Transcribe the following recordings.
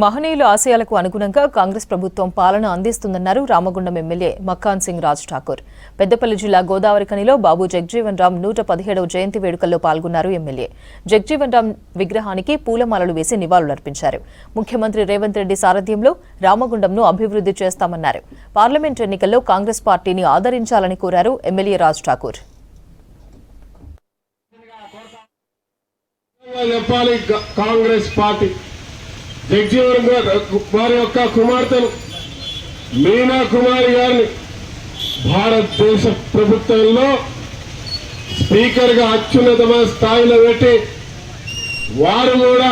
మహనీయుల ఆశయాలకు అనుగుణంగా కాంగ్రెస్ ప్రభుత్వం పాలన అందిస్తుందన్నారు రామగుండం ఎమ్మెల్యే మక్కాన్ సింగ్ రాజ్ ఠాకూర్. పెద్దపల్లి జిల్లా గోదావరిఖనిలో బాబు జగ్జీవన్ రామ్ నూట పదిహేడవ జయంతి వేడుకల్లో పాల్గొన్నారు ఎమ్మెల్యే. జగ్జీవన్ రామ్ విగ్రహానికి పూలమాలలు వేసి నివాళులర్పించారు. ముఖ్యమంత్రి రేవంత్ రెడ్డి సారథ్యంలో రామగుండంను అభివృద్ధి చేస్తామన్నారు. పార్లమెంట్ ఎన్నికల్లో కాంగ్రెస్ పార్టీని ఆదరించాలని కోరారు ఎమ్మెల్యే రాజ్ ఠాకూర్. కాంగ్రెస్ పార్టీ. జగ్జీవన్ వారి యొక్క కుమార్తెను మీనా కుమారి గారిని భారతదేశ ప్రభుత్వంలో స్పీకర్గా అత్యున్నతమైన స్థాయిలో పెట్టి వారు కూడా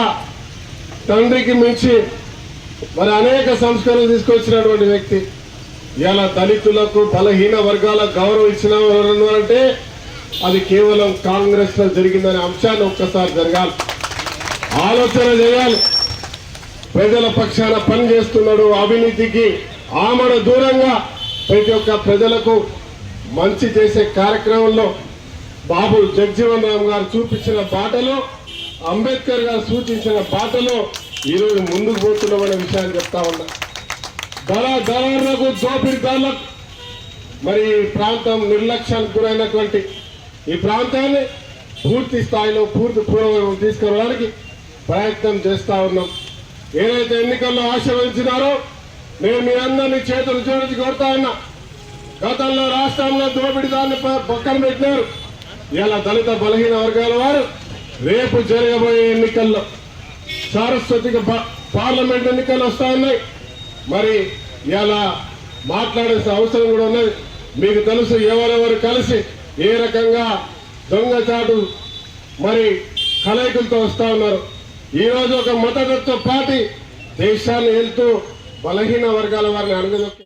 తండ్రికి మించి మరి అనేక సంస్కరణలు తీసుకొచ్చినటువంటి వ్యక్తి. ఇలా దళితులకు బలహీన వర్గాలకు గౌరవం ఇచ్చిన అంటే అది కేవలం కాంగ్రెస్లో జరిగిందనే అంశాన్ని ఒక్కసారి జరగాలి. ఆలోచన చేయాలి. ప్రజల పక్షాన పనిచేస్తున్నాడు అవినీతికి ఆమడ దూరంగా ప్రతి ఒక్క ప్రజలకు మంచి చేసే కార్యక్రమంలో బాబు జగ్జీవన్ రామ్ గారు చూపించిన బాటలో అంబేద్కర్ గారు సూచించిన బాటలో ఈరోజు ముందుకు పోతున్నామనే విషయాన్ని చెప్తా ఉన్నా. ధర ధరలకు దోపిడీదారులకు మరి ఈ ప్రాంతం నిర్లక్ష్యానికి గురైనటువంటి ఈ ప్రాంతాన్ని పూర్తి స్థాయిలో పూర్తి పూర్వం తీసుకురావడానికి ప్రయత్నం చేస్తా ఉన్నాం. ఏదైతే ఎన్నికల్లో ఆశీర్వదించినారో నేను మీ అందరినీ చేతులు జోడించి కోరుతా ఉన్నా. గతంలో రాష్ట్రంలో దోపిడిదాన్ని పక్కన పెట్టినారు. ఇలా దళిత బలహీన వర్గాల వారు రేపు జరగబోయే ఎన్నికల్లో సారస్వతిక పార్లమెంట్ ఎన్నికలు వస్తా ఉన్నాయి. మరి ఇలా మాట్లాడాల్సిన అవసరం కూడా ఉన్నది. మీకు తెలుసు ఎవరెవరు కలిసి ఏ రకంగా దొంగచాటు మరి కలయికలతో వస్తా ఉన్నారు. ఈ రోజు ఒక మతతత్వ పార్టీ దేశాన్ని వెళ్తూ బలహీన వర్గాల వారిని అణగదొక్కి